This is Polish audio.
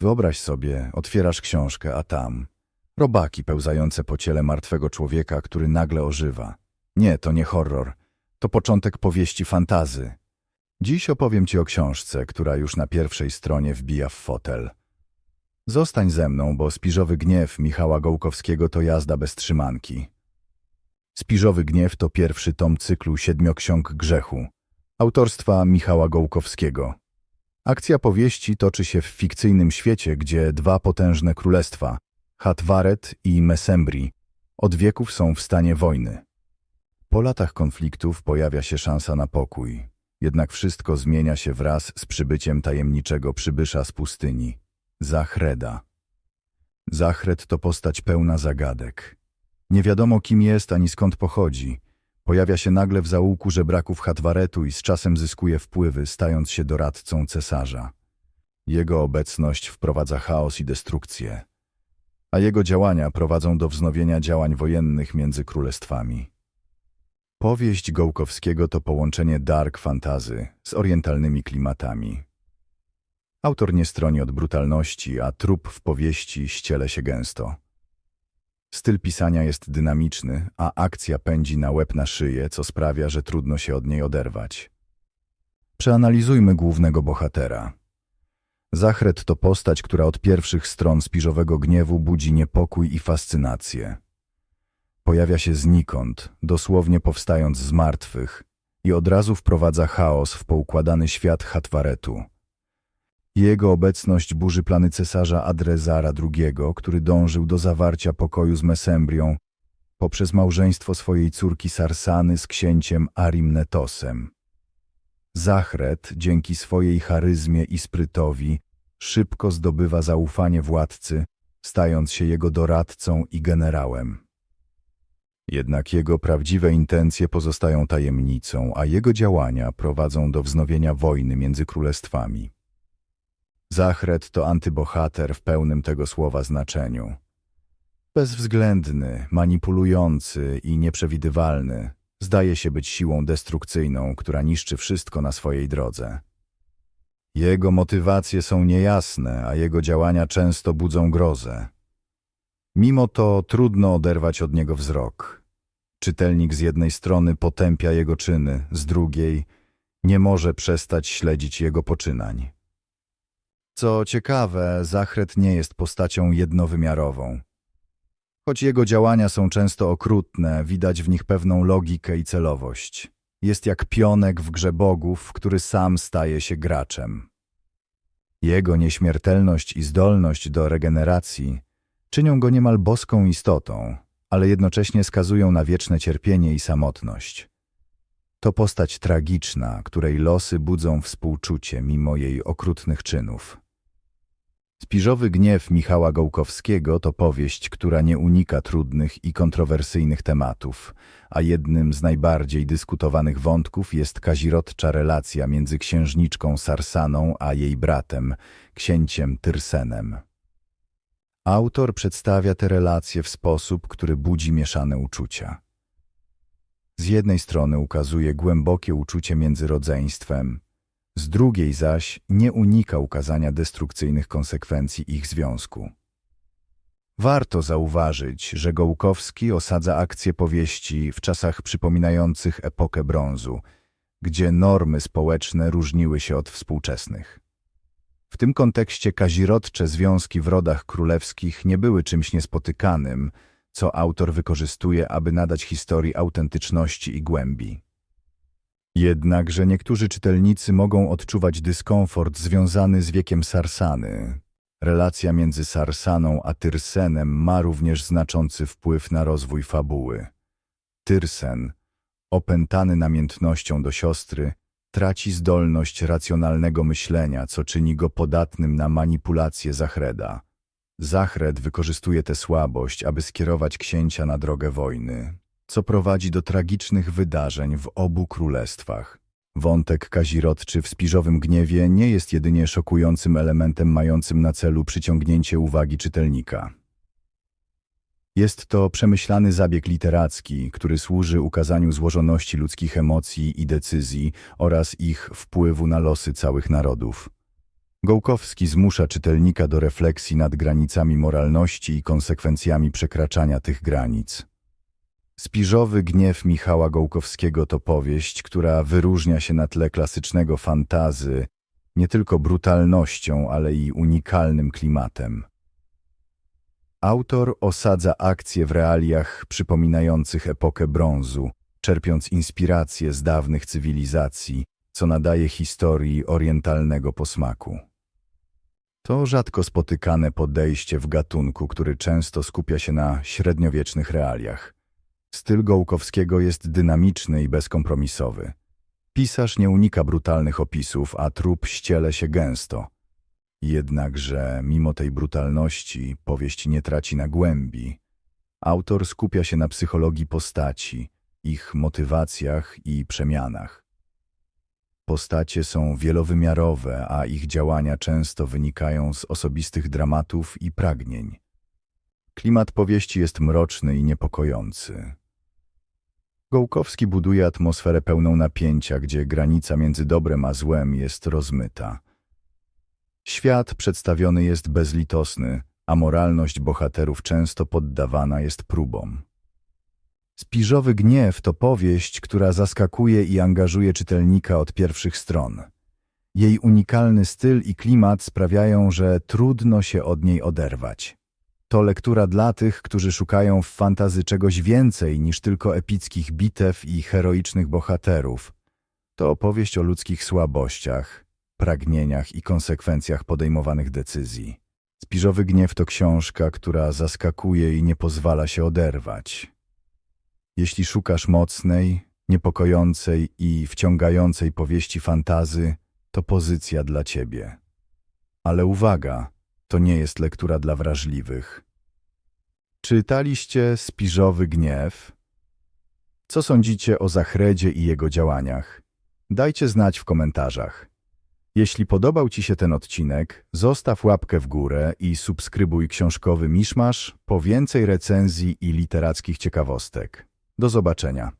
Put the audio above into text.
Wyobraź sobie, otwierasz książkę, a tam robaki pełzające po ciele martwego człowieka, który nagle ożywa. Nie, to nie horror. To początek powieści fantazy. Dziś opowiem ci o książce, która już na pierwszej stronie wbija w fotel. Zostań ze mną, bo Spiżowy Gniew Michała Gołkowskiego to jazda bez trzymanki. Spiżowy Gniew to pierwszy tom cyklu Siedmioksiąg Grzechu, autorstwa Michała Gołkowskiego. Akcja powieści toczy się w fikcyjnym świecie, gdzie dwa potężne królestwa, Hatwaret i Mesembri, od wieków są w stanie wojny. Po latach konfliktów pojawia się szansa na pokój, jednak wszystko zmienia się wraz z przybyciem tajemniczego przybysza z pustyni, Zachreda. Zachred to postać pełna zagadek. Nie wiadomo kim jest ani skąd pochodzi. Pojawia się nagle w zaułku żebraków Hatwaretu i z czasem zyskuje wpływy, stając się doradcą cesarza. Jego obecność wprowadza chaos i destrukcję, a jego działania prowadzą do wznowienia działań wojennych między królestwami. Powieść Gołkowskiego to połączenie dark fantazy z orientalnymi klimatami. Autor nie stroni od brutalności, a trup w powieści ściele się gęsto. Styl pisania jest dynamiczny, a akcja pędzi na łeb na szyję, co sprawia, że trudno się od niej oderwać. Przeanalizujmy głównego bohatera. Zachret to postać, która od pierwszych stron spiżowego gniewu budzi niepokój i fascynację. Pojawia się znikąd, dosłownie powstając z martwych i od razu wprowadza chaos w poukładany świat Hatwaretu. Jego obecność burzy plany cesarza Adrezara II, który dążył do zawarcia pokoju z Mesembrią poprzez małżeństwo swojej córki Sarsany z księciem Arimnetosem. Zachret, dzięki swojej charyzmie i sprytowi, szybko zdobywa zaufanie władcy, stając się jego doradcą i generałem. Jednak jego prawdziwe intencje pozostają tajemnicą, a jego działania prowadzą do wznowienia wojny między królestwami. Zachret to antybohater w pełnym tego słowa znaczeniu. Bezwzględny, manipulujący i nieprzewidywalny, zdaje się być siłą destrukcyjną, która niszczy wszystko na swojej drodze. Jego motywacje są niejasne, a jego działania często budzą grozę. Mimo to trudno oderwać od niego wzrok. Czytelnik z jednej strony potępia jego czyny, z drugiej nie może przestać śledzić jego poczynań. Co ciekawe, Zachret nie jest postacią jednowymiarową. Choć jego działania są często okrutne, widać w nich pewną logikę i celowość. Jest jak pionek w grze bogów, który sam staje się graczem. Jego nieśmiertelność i zdolność do regeneracji czynią go niemal boską istotą, ale jednocześnie skazują na wieczne cierpienie i samotność. To postać tragiczna, której losy budzą współczucie mimo jej okrutnych czynów. Spiżowy gniew Michała Gołkowskiego to powieść, która nie unika trudnych i kontrowersyjnych tematów, a jednym z najbardziej dyskutowanych wątków jest kazirodcza relacja między księżniczką Sarsaną a jej bratem, księciem Tyrsenem. Autor przedstawia te relacje w sposób, który budzi mieszane uczucia. Z jednej strony ukazuje głębokie uczucie między rodzeństwem, z drugiej zaś nie unika ukazania destrukcyjnych konsekwencji ich związku. Warto zauważyć, że Gołkowski osadza akcję powieści w czasach przypominających epokę brązu, gdzie normy społeczne różniły się od współczesnych. W tym kontekście kazirodcze związki w rodach królewskich nie były czymś niespotykanym, co autor wykorzystuje, aby nadać historii autentyczności i głębi. Jednakże niektórzy czytelnicy mogą odczuwać dyskomfort związany z wiekiem Sarsany. Relacja między Sarsaną a Tyrsenem ma również znaczący wpływ na rozwój fabuły. Tyrsen, opętany namiętnością do siostry, traci zdolność racjonalnego myślenia, co czyni go podatnym na manipulację Zachreda. Zachred wykorzystuje tę słabość, aby skierować księcia na drogę wojny co prowadzi do tragicznych wydarzeń w obu królestwach. Wątek kazirodczy w Spiżowym Gniewie nie jest jedynie szokującym elementem mającym na celu przyciągnięcie uwagi czytelnika. Jest to przemyślany zabieg literacki, który służy ukazaniu złożoności ludzkich emocji i decyzji oraz ich wpływu na losy całych narodów. Gołkowski zmusza czytelnika do refleksji nad granicami moralności i konsekwencjami przekraczania tych granic. Spiżowy gniew Michała Gołkowskiego to powieść, która wyróżnia się na tle klasycznego fantazy nie tylko brutalnością, ale i unikalnym klimatem. Autor osadza akcję w realiach przypominających epokę brązu, czerpiąc inspiracje z dawnych cywilizacji, co nadaje historii orientalnego posmaku. To rzadko spotykane podejście w gatunku, który często skupia się na średniowiecznych realiach. Styl Gołkowskiego jest dynamiczny i bezkompromisowy. Pisarz nie unika brutalnych opisów, a trup ściele się gęsto. Jednakże, mimo tej brutalności, powieść nie traci na głębi. Autor skupia się na psychologii postaci, ich motywacjach i przemianach. Postacie są wielowymiarowe, a ich działania często wynikają z osobistych dramatów i pragnień. Klimat powieści jest mroczny i niepokojący. Gołkowski buduje atmosferę pełną napięcia, gdzie granica między dobrem a złem jest rozmyta. Świat przedstawiony jest bezlitosny, a moralność bohaterów często poddawana jest próbom. Spiżowy gniew to powieść, która zaskakuje i angażuje czytelnika od pierwszych stron. Jej unikalny styl i klimat sprawiają, że trudno się od niej oderwać. To lektura dla tych, którzy szukają w fantazy czegoś więcej niż tylko epickich bitew i heroicznych bohaterów. To opowieść o ludzkich słabościach, pragnieniach i konsekwencjach podejmowanych decyzji. Spiżowy gniew to książka, która zaskakuje i nie pozwala się oderwać. Jeśli szukasz mocnej, niepokojącej i wciągającej powieści fantazy, to pozycja dla ciebie. Ale uwaga, to nie jest lektura dla wrażliwych. Czytaliście Spiżowy Gniew? Co sądzicie o Zachredzie i jego działaniach? Dajcie znać w komentarzach. Jeśli podobał Ci się ten odcinek, zostaw łapkę w górę i subskrybuj książkowy Miszmasz po więcej recenzji i literackich ciekawostek. Do zobaczenia.